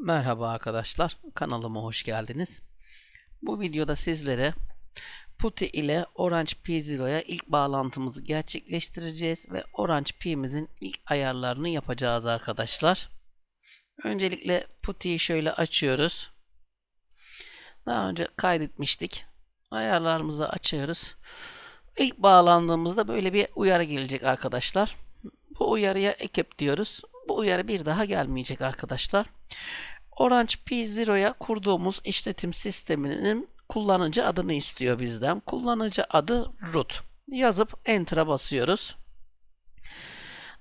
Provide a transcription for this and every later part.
Merhaba arkadaşlar, kanalıma hoş geldiniz. Bu videoda sizlere PuTTY ile Orange Pi Zero'ya ilk bağlantımızı gerçekleştireceğiz ve Orange Pi'mizin ilk ayarlarını yapacağız arkadaşlar. Öncelikle PuTTY'yi şöyle açıyoruz. Daha önce kaydetmiştik. Ayarlarımızı açıyoruz. İlk bağlandığımızda böyle bir uyarı gelecek arkadaşlar. Bu uyarıya ekip diyoruz. Bu uyarı bir daha gelmeyecek arkadaşlar. Orange Pi Zero'ya kurduğumuz işletim sisteminin kullanıcı adını istiyor bizden. Kullanıcı adı root. Yazıp Enter'a basıyoruz.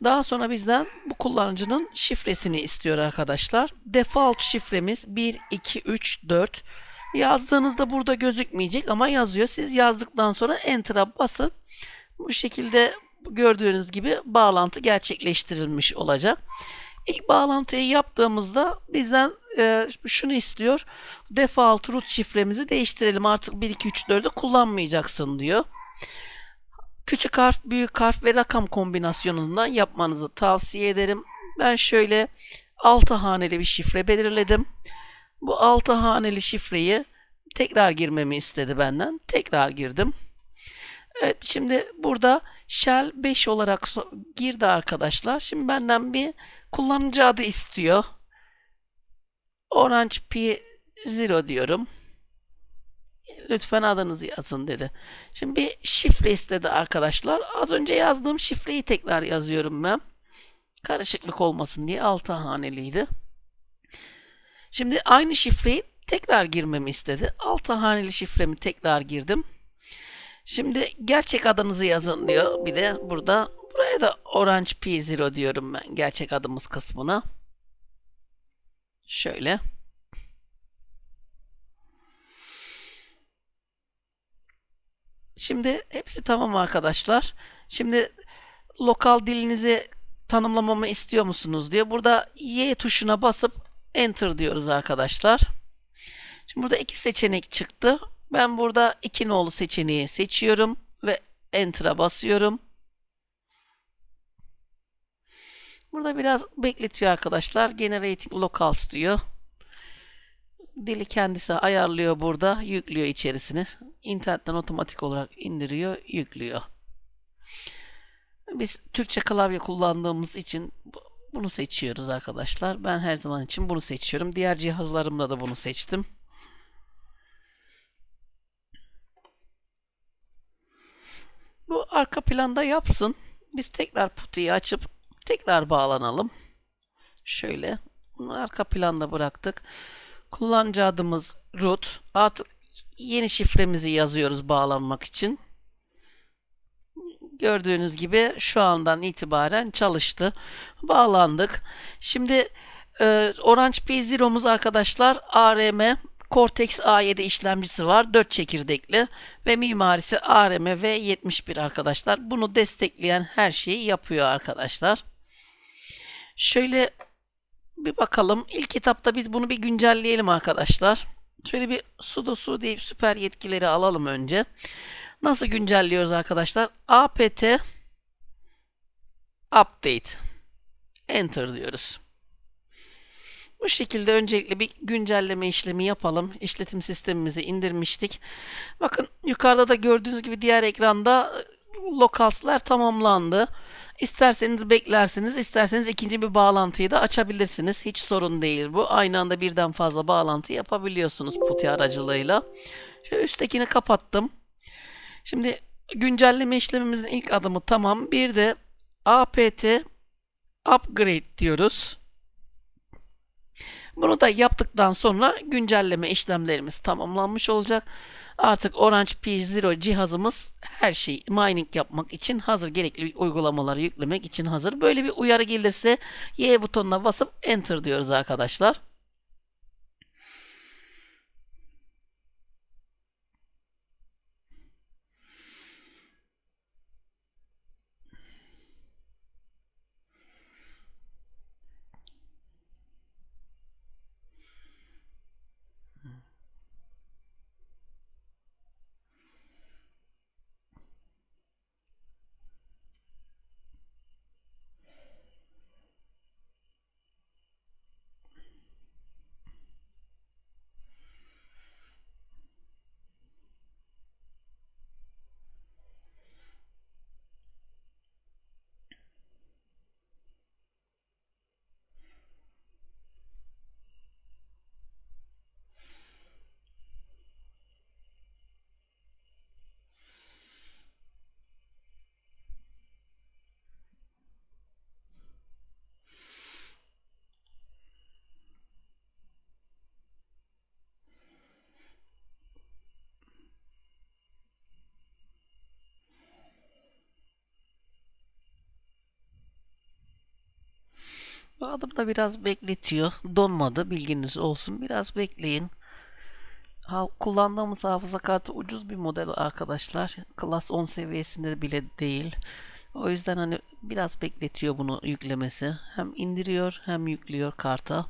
Daha sonra bizden bu kullanıcının şifresini istiyor arkadaşlar. Default şifremiz 1, 2, 3, 4. Yazdığınızda burada gözükmeyecek ama yazıyor. Siz yazdıktan sonra Enter'a basın. Bu şekilde gördüğünüz gibi bağlantı gerçekleştirilmiş olacak. İlk bağlantıyı yaptığımızda bizden e, şunu istiyor. Default root şifremizi değiştirelim. Artık 1 2 3 4'ü kullanmayacaksın diyor. Küçük harf, büyük harf ve rakam kombinasyonundan yapmanızı tavsiye ederim. Ben şöyle 6 haneli bir şifre belirledim. Bu 6 haneli şifreyi tekrar girmemi istedi benden. Tekrar girdim. Evet şimdi burada shell 5 olarak girdi arkadaşlar. Şimdi benden bir kullanıcı adı istiyor. Orange Pi Zero diyorum. Lütfen adınızı yazın dedi. Şimdi bir şifre istedi arkadaşlar. Az önce yazdığım şifreyi tekrar yazıyorum ben. Karışıklık olmasın diye 6 haneliydi. Şimdi aynı şifreyi tekrar girmemi istedi. 6 haneli şifremi tekrar girdim. Şimdi gerçek adınızı yazın diyor. Bir de burada buraya da Orange Pi Zero diyorum ben gerçek adımız kısmına. Şöyle. Şimdi hepsi tamam arkadaşlar. Şimdi lokal dilinizi tanımlamamı istiyor musunuz diyor. Burada Y tuşuna basıp Enter diyoruz arkadaşlar. Şimdi burada iki seçenek çıktı. Ben burada iki nolu seçeneği seçiyorum ve Enter'a basıyorum. Burada biraz bekletiyor arkadaşlar. Generating locals diyor. Dili kendisi ayarlıyor burada. Yüklüyor içerisine. İnternetten otomatik olarak indiriyor, yüklüyor. Biz Türkçe klavye kullandığımız için bu- bunu seçiyoruz arkadaşlar. Ben her zaman için bunu seçiyorum. Diğer cihazlarımda da bunu seçtim. Bu arka planda yapsın. Biz tekrar PuTTY'yi açıp tekrar bağlanalım. Şöyle bunu arka planda bıraktık. Kullanıcı adımız root. Artık yeni şifremizi yazıyoruz bağlanmak için. Gördüğünüz gibi şu andan itibaren çalıştı. Bağlandık. Şimdi e, Orange Pi Zero'muz arkadaşlar ARM Cortex A7 işlemcisi var. 4 çekirdekli ve mimarisi ARM V71 arkadaşlar. Bunu destekleyen her şeyi yapıyor arkadaşlar. Şöyle bir bakalım. İlk etapta biz bunu bir güncelleyelim arkadaşlar. Şöyle bir sudo su deyip süper yetkileri alalım önce. Nasıl güncelliyoruz arkadaşlar? apt update enter diyoruz. Bu şekilde öncelikle bir güncelleme işlemi yapalım. İşletim sistemimizi indirmiştik. Bakın yukarıda da gördüğünüz gibi diğer ekranda lokalslar tamamlandı. İsterseniz beklersiniz, isterseniz ikinci bir bağlantıyı da açabilirsiniz. Hiç sorun değil bu. Aynı anda birden fazla bağlantı yapabiliyorsunuz PuTTY aracılığıyla. Şöyle üsttekini kapattım. Şimdi güncelleme işlemimizin ilk adımı tamam. Bir de apt upgrade diyoruz. Bunu da yaptıktan sonra güncelleme işlemlerimiz tamamlanmış olacak. Artık Orange Pi Zero cihazımız her şeyi mining yapmak için hazır. Gerekli uygulamaları yüklemek için hazır. Böyle bir uyarı gelirse Y butonuna basıp Enter diyoruz arkadaşlar. Bu adım da biraz bekletiyor. Donmadı bilginiz olsun. Biraz bekleyin. Ha, kullandığımız hafıza kartı ucuz bir model arkadaşlar. Klas 10 seviyesinde bile değil. O yüzden hani biraz bekletiyor bunu yüklemesi. Hem indiriyor hem yüklüyor karta.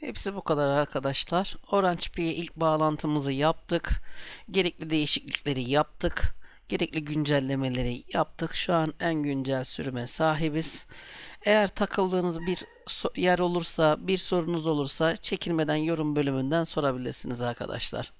Hepsi bu kadar arkadaşlar. Orange Pi'ye ilk bağlantımızı yaptık. Gerekli değişiklikleri yaptık. Gerekli güncellemeleri yaptık. Şu an en güncel sürüme sahibiz. Eğer takıldığınız bir yer olursa, bir sorunuz olursa çekinmeden yorum bölümünden sorabilirsiniz arkadaşlar.